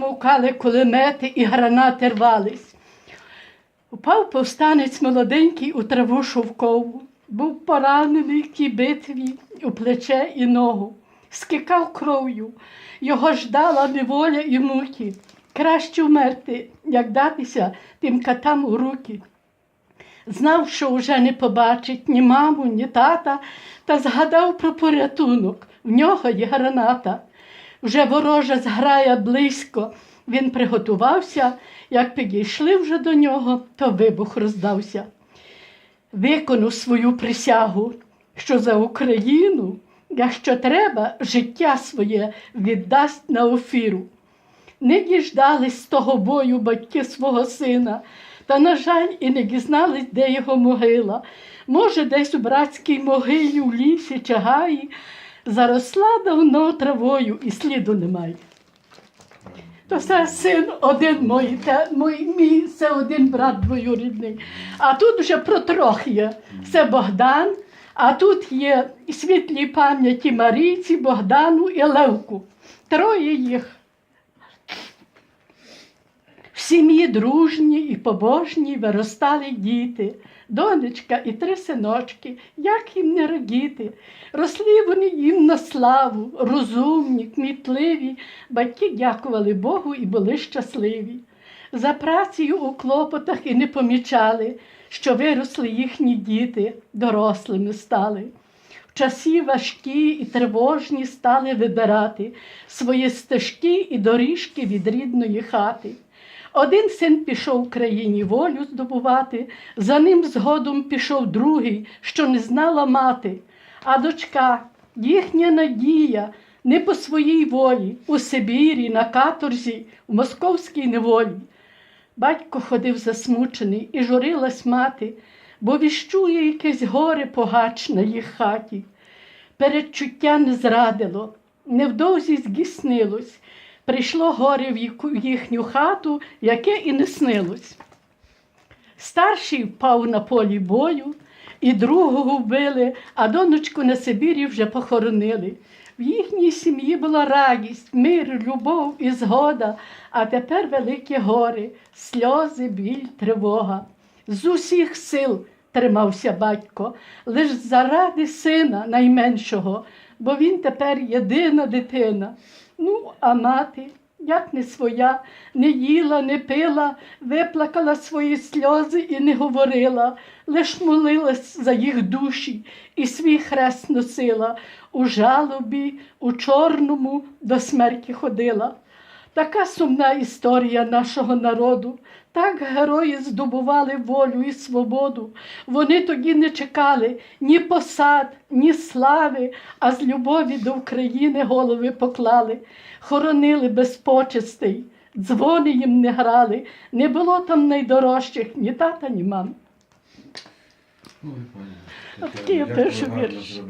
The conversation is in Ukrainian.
змовкали кулемети і гранати рвались. Упав повстанець молоденький у траву шовкову, був поранений в тій битві у плече і ногу, скикав кров'ю, його ждала неволя і муки. Краще вмерти, як датися тим катам у руки. Знав, що вже не побачить ні маму, ні тата, та згадав про порятунок. В нього є граната. Вже ворожа зграя близько. Він приготувався, як підійшли вже до нього, то вибух роздався. Виконав свою присягу, що за Україну, якщо треба, життя своє віддасть на офіру. Не діждались з того бою батьки свого сина, та, на жаль, і не дізнались, де його могила. Може, десь у братській могилі, у лісі чи гаї, заросла давно травою і сліду немає. То це син один мій, та мій, мій це один брат двоюрідний. А тут вже про трьох є. Це Богдан, а тут є світлі пам'яті Марійці, Богдану і Левку. Троє їх. Сім'ї дружні і побожні виростали діти, донечка і три синочки, як їм не радіти. Росли вони їм на славу, розумні, кмітливі, батьки дякували Богу і були щасливі. За працею у клопотах і не помічали, що виросли їхні діти, дорослими стали. В часі важкі і тривожні стали вибирати свої стежки і доріжки від рідної хати. Один син пішов країні волю здобувати, за ним згодом пішов другий, що не знала мати. А дочка, їхня надія, не по своїй волі, у Сибірі, на каторзі, в московській неволі. Батько ходив засмучений і журилась мати, бо віщує якесь горе погач на їх хаті. Передчуття не зрадило, невдовзі згіснилось. Прийшло горе в їхню хату, яке і не снилось. Старший впав на полі бою, і другого вбили, а донечку на Сибірі вже похоронили. В їхній сім'ї була радість, мир, любов і згода, а тепер великі гори, сльози, біль, тривога. З усіх сил тримався батько, лиш заради сина найменшого, бо він тепер єдина дитина. Ну, а мати, як не своя, не їла, не пила, виплакала свої сльози і не говорила, лиш молилась за їх душі і свій хрест носила, у жалобі, у чорному до смерті ходила. Така сумна історія нашого народу. Так герої здобували волю і свободу. Вони тоді не чекали ні посад, ні слави, а з любові до України голови поклали, хоронили без почестей, дзвони їм не грали, не було там найдорожчих ні тата, ні мами. Ой, пані. От такий я як перший вірш.